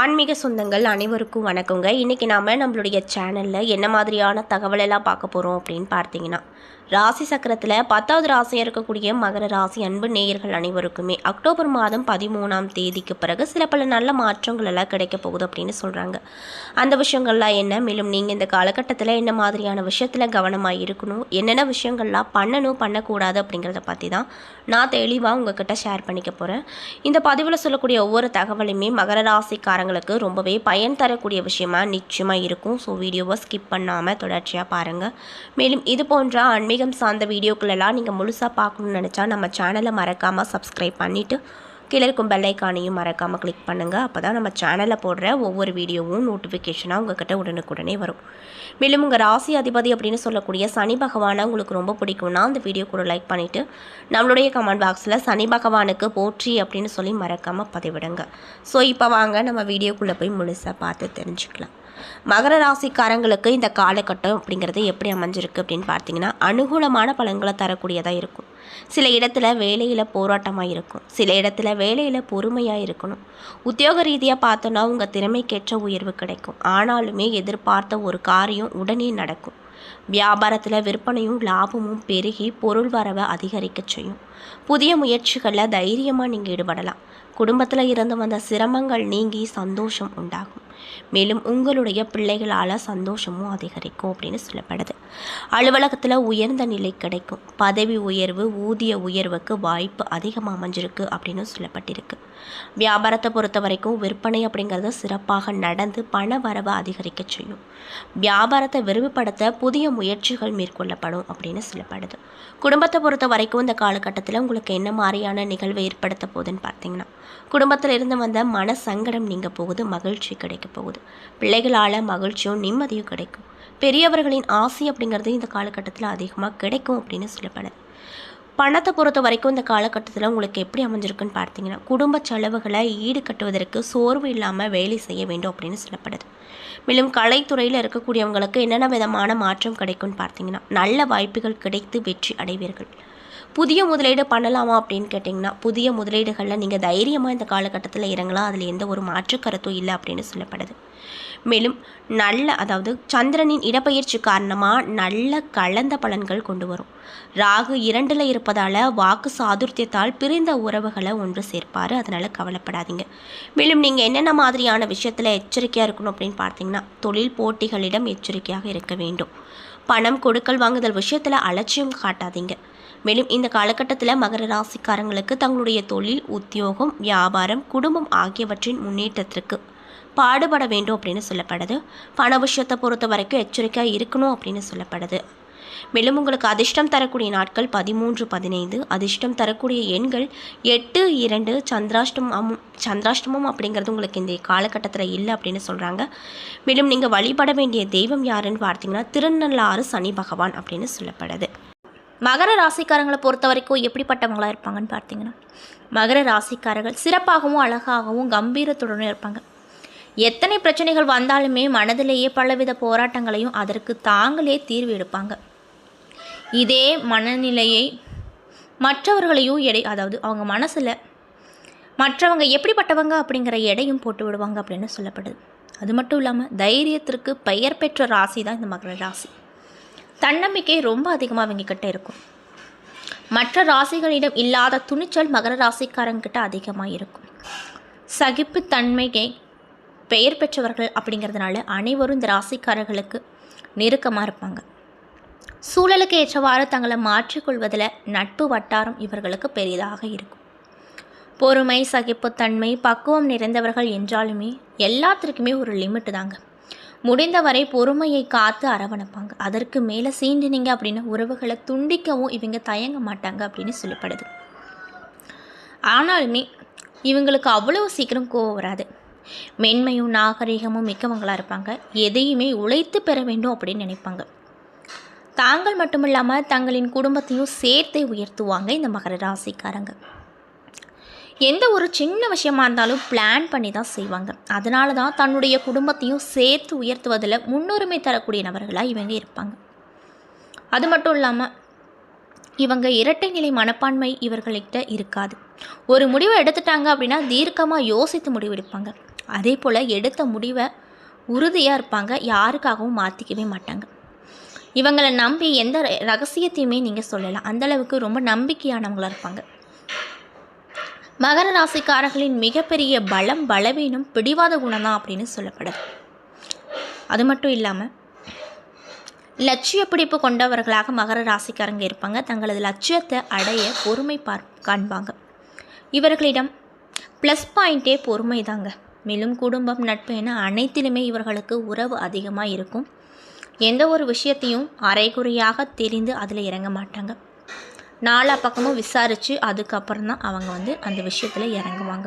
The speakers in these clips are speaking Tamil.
ஆன்மீக சொந்தங்கள் அனைவருக்கும் வணக்கங்க. இன்றைக்கி நாம் நம்மளுடைய சேனலில் என்ன மாதிரியான தகவலெல்லாம் பார்க்க போகிறோம் அப்படின்னு பார்த்தீங்கன்னா ராசி சக்கரத்தில் பத்தாவது ராசியாக இருக்கக்கூடிய மகர ராசி அன்பு நேயர்கள் அனைவருக்குமே அக்டோபர் மாதம் பதிமூணாம் தேதிக்கு பிறகு சில பல நல்ல மாற்றங்கள் எல்லாம் கிடைக்க போகுது அப்படின்னு சொல்கிறாங்க அந்த விஷயங்கள்லாம் என்ன? மேலும் நீங்கள் இந்த காலகட்டத்தில் என்ன மாதிரியான விஷயத்தில் கவனமாக இருக்கணும்? என்னென்ன விஷயங்கள்லாம் பண்ணணும் பண்ணக்கூடாது அப்படிங்கிறத பற்றி தான் நான் தெளிவாக உங்ககிட்ட ஷேர் பண்ணிக்க போகிறேன் இந்த பதிவில் சொல்லக்கூடிய ஒவ்வொரு தகவலுமே மகர ராசிக்காரங்களுக்கு ரொம்பவே பயன் தரக்கூடிய விஷயமா நிச்சயமாக இருக்கும். ஸோ வீடியோவை ஸ்கிப் பண்ணாமல் தொடர்ச்சியாக பாருங்கள் மேலும் இது போன்ற ஆன்மீகம் சார்ந்த வீடியோக்களெல்லாம் நீங்கள் முழுசாக பார்க்கணும்னு நினச்சா நம்ம சேனலை மறக்காமல் சப்ஸ்கிரைப் பண்ணிவிட்டு கீழே இருக்கும் பெல் மறக்காமல் கிளிக் பண்ணுங்கள் அப்போ தான் நம்ம சேனலில் போடுற ஒவ்வொரு வீடியோவும் நோட்டிஃபிகேஷனாக உங்ககிட்ட உடனுக்குடனே வரும். மேலும் உங்கள் ராசி அதிபதி அப்படின்னு சொல்லக்கூடிய சனி பகவானை உங்களுக்கு ரொம்ப பிடிக்கும்னா அந்த வீடியோ கூட லைக் பண்ணிவிட்டு நம்மளுடைய கமெண்ட் பாக்ஸில் சனி பகவானுக்கு போற்றி அப்படின்னு சொல்லி மறக்காமல் பதிவிடுங்க. ஸோ இப்போ வாங்க நம்ம வீடியோக்குள்ளே போய் முழுசாக பார்த்து தெரிஞ்சுக்கலாம். மகர ராசிக்காரங்களுக்கு இந்த காலகட்டம் அப்படிங்கிறது எப்படி அமைஞ்சிருக்கு அப்படின்னு பார்த்தீங்கன்னா அனுகூலமான பலன்களை தரக்கூடியதாக இருக்கும். சில இடத்துல வேலையில் போராட்டமாக இருக்கும். சில இடத்துல வேலையில் பொறுமையாக இருக்கணும். உத்தியோக ரீதியாக பார்த்தோன்னா உங்கள் திறமைக்கேற்ற உயர்வு கிடைக்கும். ஆனாலுமே எதிர்பார்த்த ஒரு காரியம் உடனே நடக்கும். வியாபாரத்தில் விற்பனையும் லாபமும் பெருகி பொருள் வரவை அதிகரிக்க செய்யும். புதிய முயற்சிகளில் தைரியமாக நீங்கள் ஈடுபடலாம். குடும்பத்தில் இருந்து வந்த சிரமங்கள் நீங்கி சந்தோஷம் உண்டாகும். மேலும் உங்களுடைய பிள்ளைகளால் சந்தோஷமும் அதிகரிக்கும் அப்படின்னு சொல்லப்படுது. அலுவலகத்தில் உயர்ந்த நிலை கிடைக்கும். பதவி உயர்வு ஊதிய உயர்வுக்கு வாய்ப்பு அதிகமாக அமைஞ்சிருக்கு அப்படின்னு சொல்லப்பட்டிருக்கு. வியாபாரத்தை பொறுத்த வரைக்கும் விற்பனை அப்படிங்கிறது சிறப்பாக நடந்து பண வரவு அதிகரிக்க செய்யும். வியாபாரத்தை விரிவுபடுத்த புதிய முயற்சிகள் மேற்கொள்ளப்படும் அப்படின்னு சொல்லப்படுது. குடும்பத்தை பொறுத்த வரைக்கும் இந்த காலகட்டத்தில் உங்களுக்கு என்ன மாதிரியான நிகழ்வு ஏற்படுத்த போகுதுன்னு பார்த்தீங்கன்னா குடும்பத்தில் இருந்து வந்த மன சங்கடம் நீங்க போகுது மகிழ்ச்சி கிடைக்க போகுது. பிள்ளைகளால் மகிழ்ச்சியும் நிம்மதியும் கிடைக்கும். பெரியவர்களின் ஆசை அப்படிங்கிறது இந்த காலகட்டத்தில் அதிகமாக கிடைக்கும் அப்படின்னு சொல்லப்படுது. பணத்தை பொறுத்த வரைக்கும் இந்த காலகட்டத்தில் உங்களுக்கு எப்படி அமைஞ்சிருக்குன்னு பார்த்தீங்கன்னா குடும்ப செலவுகளை ஈடுகட்டுவதற்கு சோர்வு இல்லாமல் வேலை செய்ய வேண்டும் அப்படின்னு சொல்லப்படுது. மேலும் கலைத்துறையில் இருக்கக்கூடியவங்களுக்கு என்னென்ன விதமான மாற்றம் கிடைக்கும்னு பார்த்தீங்கன்னா நல்ல வாய்ப்புகள் கிடைத்து வெற்றி அடைவீர்கள். புதிய முதலீடு பண்ணலாமா அப்படின்னு கேட்டிங்கன்னா புதிய முதலீடுகளில் நீங்கள் தைரியமாக இந்த காலகட்டத்தில் இறங்கலாம். அதில் எந்த ஒரு மாற்று கருத்தும் இல்லை அப்படின்னு சொல்லப்படுது. மேலும் நல்ல அதாவது சந்திரனின் இடப்பெயர்ச்சி காரணமாக நல்ல கலந்த பலன்கள் கொண்டு வரும். ராகு இரண்டில் இருப்பதால் வாக்கு சாதுர்த்தியத்தால் பிரிந்த உறவுகளை ஒன்று சேர்ப்பார். அதனால் கவலைப்படாதீங்க. மேலும் நீங்கள் என்னென்ன மாதிரியான விஷயத்தில் எச்சரிக்கையாக இருக்கணும் அப்படின்னு பார்த்தீங்கன்னா தொழில் போட்டிகளிடம் எச்சரிக்கையாக இருக்க வேண்டும். பணம் கொடுக்கல் வாங்குதல் விஷயத்தில் அலட்சியம் காட்டாதீங்க. மேலும் இந்த காலகட்டத்தில் மகர ராசிக்காரங்களுக்கு தங்களுடைய தொழில் உத்தியோகம் வியாபாரம் குடும்பம் ஆகியவற்றின் முன்னேற்றத்திற்கு பாடுபட வேண்டும் அப்படின்னு சொல்லப்படுது. பண விஷயத்தை பொறுத்த வரைக்கும் எச்சரிக்கையாக இருக்கணும் அப்படின்னு சொல்லப்படுது. மேலும் உங்களுக்கு அதிர்ஷ்டம் தரக்கூடிய நாட்கள் பதிமூன்று பதினைந்து. அதிர்ஷ்டம் தரக்கூடிய எண்கள் எட்டு இரண்டு. சந்திராஷ்டமம் சந்திராஷ்டமம் அப்படிங்கிறது உங்களுக்கு இந்த காலகட்டத்தில் இல்லை அப்படின்னு சொல்கிறாங்க மேலும் நீங்கள் வழிபட வேண்டிய தெய்வம் யாருன்னு பார்த்தீங்கன்னா திருநள்ளாறு சனி பகவான் அப்படின்னு சொல்லப்படுது. மகர ராசிக்காரங்களை பொறுத்த வரைக்கும் எப்படிப்பட்டவங்களாக இருப்பாங்கன்னு பார்த்தீங்கன்னா மகர ராசிக்காரர்கள் சிறப்பாகவும் அழகாகவும் கம்பீரத்துடனும் இருப்பாங்க. எத்தனை பிரச்சனைகள் வந்தாலுமே மனதிலேயே பலவித போராட்டங்களையும் அதற்கு தாங்களே தீர்வு எடுப்பாங்க. இதே மனநிலையை மற்றவர்களையும் எடை அதாவது அவங்க மனசில் மற்றவங்க எப்படிப்பட்டவங்க அப்படிங்கிற எடையும் போட்டு விடுவாங்க அப்படின்னு சொல்லப்படுது. அது மட்டும் இல்லாமல் தைரியத்திற்கு பெயர் பெற்ற ராசி தான் இந்த மகர ராசி. தன்னம்பிக்கை ரொம்ப அதிகமாக அவங்கக்கிட்ட இருக்கும். மற்ற ராசிகளிடம் இல்லாத துணிச்சல் மகர ராசிக்காரங்கிட்ட அதிகமாக இருக்கும். சகிப்புத்தன்மையை பெயர் பெற்றவர்கள் அப்படிங்கிறதுனால அனைவரும் இந்த ராசிக்காரர்களுக்கு நெருக்கமாக இருப்பாங்க. சூழலுக்கு ஏற்றவாறு தங்களை மாற்றிக்கொள்வதில் நட்பு வட்டாரம் இவர்களுக்கு பெரிதாக இருக்கும். பொறுமை சகிப்புத்தன்மை பக்குவம் நிறைந்தவர்கள் என்றாலுமே எல்லாத்திற்குமே ஒரு லிமிட்டு தாங்க. முடிந்தவரை பொறுமையை காத்து அரவணைப்பாங்க. அதற்கு மேலே சீண்டினீங்க அப்படின்னு உறவுகளை துண்டிக்கவும் இவங்க தயங்க மாட்டாங்க அப்படின்னு சொல்லப்படுது. ஆனாலுமே இவங்களுக்கு அவ்வளவு சீக்கிரம் கோவம் வராது. மென்மையும் நாகரிகமும் மிக்கவங்களாக இருப்பாங்க. எதையுமே உழைத்து பெற வேண்டும் அப்படின்னு நினைப்பாங்க. தாங்கள் மட்டுமில்லாமல் தங்களின் குடும்பத்தையும் சேர்த்தே உயர்த்துவாங்க இந்த மகர ராசிக்காரங்க. எந்த ஒரு சின்ன விஷயமா இருந்தாலும் பிளான் பண்ணி தான் செய்வாங்க. அதனால தான் தன்னுடைய குடும்பத்தையும் சேர்த்து உயர்த்துவதில் முன்னுரிமை தரக்கூடிய நபர்களாக இவங்க இருப்பாங்க. அது மட்டும் இல்லாமல் இவங்க இரட்டை நிலை மனப்பான்மை இவர்கள்கிட்ட இருக்காது. ஒரு முடிவை எடுத்துட்டாங்க அப்படின்னா தீர்க்கமாக யோசித்து முடிவெடுப்பாங்க. அதே போல் எடுத்த முடிவை உறுதியாக இருப்பாங்க யாருக்காகவும் மாற்றிக்கவே மாட்டாங்க. இவங்களை நம்பி எந்த ரகசியத்தையுமே நீங்கள் சொல்லலாம். அந்தளவுக்கு ரொம்ப நம்பிக்கையானவங்களாக இருப்பாங்க. மகர ராசிக்காரர்களின் மிகப்பெரிய பலம் பலவீனம் பிடிவாத குணம் தான் அப்படின்னு சொல்லப்படுது. அது மட்டும் இல்லாமல் லட்சிய பிடிப்பு கொண்டவர்களாக மகர ராசிக்காரங்க இருப்பாங்க. தங்களது லட்சியத்தை அடைய பொறுமை பார் காண்பாங்க. இவர்களிடம் ப்ளஸ் பாயிண்ட்டே பொறுமை தாங்க. மேலும் குடும்பம் நட்பு என அனைத்திலுமே இவர்களுக்கு உறவு அதிகமாக இருக்கும். எந்த ஒரு விஷயத்தையும் அரைகுறையாக தெரிந்து அதில் இறங்க மாட்டாங்க. நாலா பக்கமும் விசாரித்து அதுக்கப்புறம் தான் அவங்க வந்து அந்த விஷயத்தில் இறங்குவாங்க.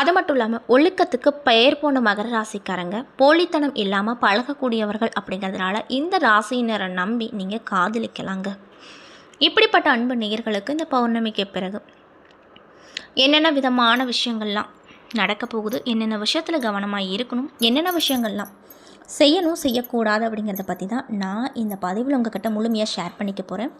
அது மட்டும் இல்லாமல் ஒழுக்கத்துக்கு பெயர் போன மகர ராசிக்காரங்க போலித்தனம் இல்லாமல் பழகக்கூடியவர்கள் அப்படிங்கிறதுனால இந்த ராசியினரை நம்பி நீங்கள் காதலிக்கலாங்க. இப்படிப்பட்ட அன்பு நேயர்களுக்கு இந்த பௌர்ணமிக்கு பிறகு என்னென்ன விதமான விஷயங்கள்லாம் நடக்க போகுது என்னென்ன விஷயத்தில் கவனமாக இருக்கணும் என்னென்ன விஷயங்கள்லாம் செய்யணும் செய்யக்கூடாது அப்படிங்கிறத பற்றி தான் நான் இந்த பதிவில் உங்ககிட்ட முழுமையாக ஷேர் பண்ணிக்க போகிறேன்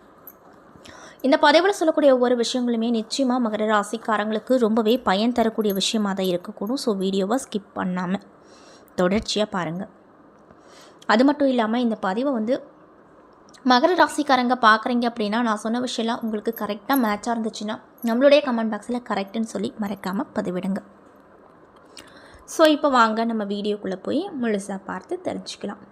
இந்த பதிவில் சொல்லக்கூடிய ஒவ்வொரு விஷயங்களுமே நிச்சயமாக மகர ராசிக்காரங்களுக்கு ரொம்பவே பயன் தரக்கூடிய விஷயமாக தான் இருக்கக்கூடும். ஸோ வீடியோவை ஸ்கிப் பண்ணாமல் தொடர்ச்சியாக பாருங்கள் அது மட்டும் இல்லாமல் இந்த பதிவை வந்து மகர ராசிக்காரங்க பார்க்குறீங்க அப்படின்னா நான் சொன்ன விஷயம்லாம் உங்களுக்கு கரெக்டாக மேட்சாக இருந்துச்சுன்னா நம்மளுடைய கமெண்ட் பாக்ஸில் கரெக்டுன்னு சொல்லி மறக்காமல் பதிவிடுங்க. ஸோ இப்போ வாங்க நம்ம வீடியோக்குள்ளே போய் முழுசாக பார்த்து தெரிஞ்சுக்கலாம்.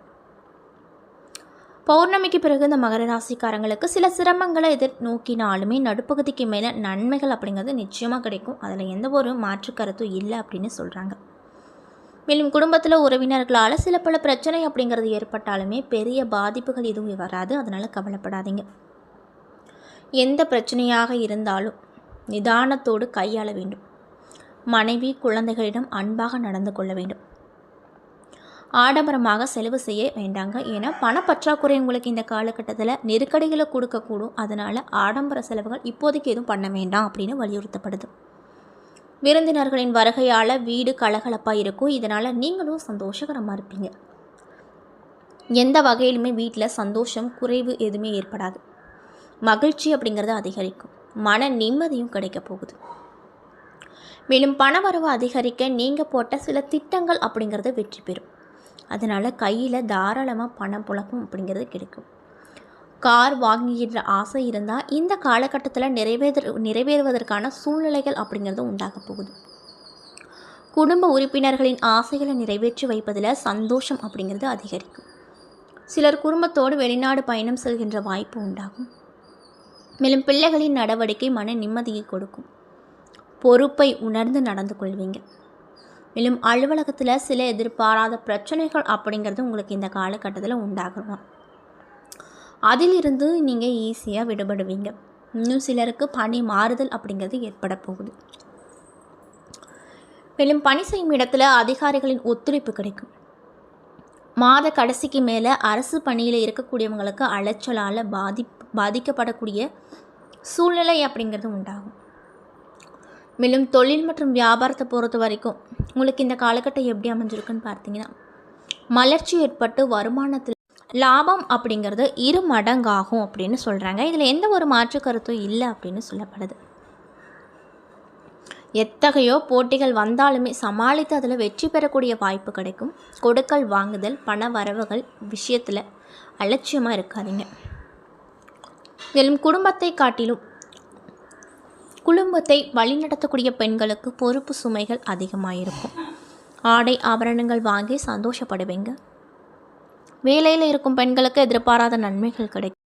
பௌர்ணமிக்கு பிறகு இந்த மகர ராசிக்காரங்களுக்கு சில சிரமங்களை எதிர் நோக்கினாலுமே நடுப்பகுதிக்கு மேலே நன்மைகள் அப்படிங்கிறது நிச்சயமாக கிடைக்கும். அதில் எந்த ஒரு மாற்று கருத்தும் இல்லை அப்படின்னு சொல்கிறாங்க மேலும் குடும்பத்தில் உறவினர்களால் சில பல பிரச்சனை அப்படிங்கிறது ஏற்பட்டாலுமே பெரிய பாதிப்புகள் எதுவும் வராது. அதனால் கவலைப்படாதீங்க. எந்த பிரச்சனையாக இருந்தாலும் நிதானத்தோடு கையாள வேண்டும். மனைவி குழந்தைகளிடம் அன்பாக நடந்து கொள்ள வேண்டும். ஆடம்பரமாக செலவு செய்ய வேண்டாங்க. ஏன்னா பணப்பற்றாக்குறை உங்களுக்கு இந்த காலகட்டத்தில் நெருக்கடிகளை கொடுக்கக்கூடும். அதனால் ஆடம்பர செலவுகள் இப்போதைக்கு எதுவும் பண்ண வேண்டாம் அப்படின்னு வலியுறுத்தப்படுது. விருந்தினர்களின் வருகையால் வீடு கலகலப்பாக இருக்கும். இதனால் நீங்களும் சந்தோஷகரமாக இருப்பீங்க. எந்த வகையிலுமே வீட்டில் சந்தோஷம் குறைவு எதுவுமே ஏற்படாது. மகிழ்ச்சி அப்படிங்கிறது அதிகரிக்கும். மன நிம்மதியும் கிடைக்க போகுது. மேலும் பணவரவு அதிகரிக்க நீங்கள் போட்ட சில திட்டங்கள் அப்படிங்கிறது வெற்றி பெறும். அதனால் கையில் தாராளமாக பணம் புழக்கம் அப்படிங்கிறது கிடைக்கும். கார் வாங்குகின்ற ஆசை இருந்தால் இந்த காலகட்டத்தில் நிறைவேற நிறைவேறுவதற்கான சூழ்நிலைகள் அப்படிங்கிறது உண்டாக போகுது. குடும்ப உறுப்பினர்களின் ஆசைகளை நிறைவேற்றி வைப்பதில் சந்தோஷம் அப்படிங்கிறது அதிகரிக்கும். சிலர் குடும்பத்தோடு வெளிநாடு பயணம் செல்கின்ற வாய்ப்பு உண்டாகும். மேலும் பிள்ளைகளின் நடவடிக்கை மன நிம்மதியை கொடுக்கும். பொறுப்பை உணர்ந்து நடந்து கொள்வீங்க. மேலும் அலுவலகத்தில் சில எதிர்பாராத பிரச்சனைகள் அப்படிங்கிறது உங்களுக்கு இந்த காலகட்டத்தில் உண்டாகலாம் அதிலிருந்து நீங்கள் ஈஸியாக விடுபடுவீங்க. இன்னும் சிலருக்கு பணி மாறுதல் அப்படிங்கிறது ஏற்பட போகுது. மேலும் பணி செய்யும் இடத்துல அதிகாரிகளின் ஒத்துழைப்பு கிடைக்கும். மாத கடைசிக்கு மேலே அரசு பணியில் இருக்கக்கூடியவங்களுக்கு அலைச்சலால் பாதி பாதிக்கப்படக்கூடிய சூழ்நிலை அப்படிங்கிறது உண்டாகும். மேலும் தொழில் மற்றும் வியாபாரத்தை பொறுத்த வரைக்கும் உங்களுக்கு இந்த காலகட்டம் எப்படி அமைஞ்சிருக்குன்னு பார்த்தீங்கன்னா மலர்ச்சி ஏற்பட்டு வருமானத்தில் லாபம் அப்படிங்கிறது இரு மடங்காகும் அப்படின்னு சொல்கிறாங்க இதில் எந்த ஒரு மாற்று கருத்தும் இல்லை அப்படின்னு சொல்லப்படுது. எத்தகையோ போட்டிகள் வந்தாலுமே சமாளித்து அதில் வெற்றி பெறக்கூடிய வாய்ப்பு கிடைக்கும். கொடுக்கல் வாங்குதல் பண வரவுகள் விஷயத்தில் அலட்சியமாக இருக்காதிங்க. மேலும் குடும்பத்தை காட்டிலும் குடும்பத்தை வழிநடத்தக்கூடிய பெண்களுக்கு பொறுப்பு சுமைகள் அதிகமாக இருக்கும் ஆடை ஆபரணங்கள் வாங்கி சந்தோஷப்படுவீங்க. வேலையில் இருக்கும் பெண்களுக்கு எதிர்பாராத நன்மைகள் கிடைக்கும்.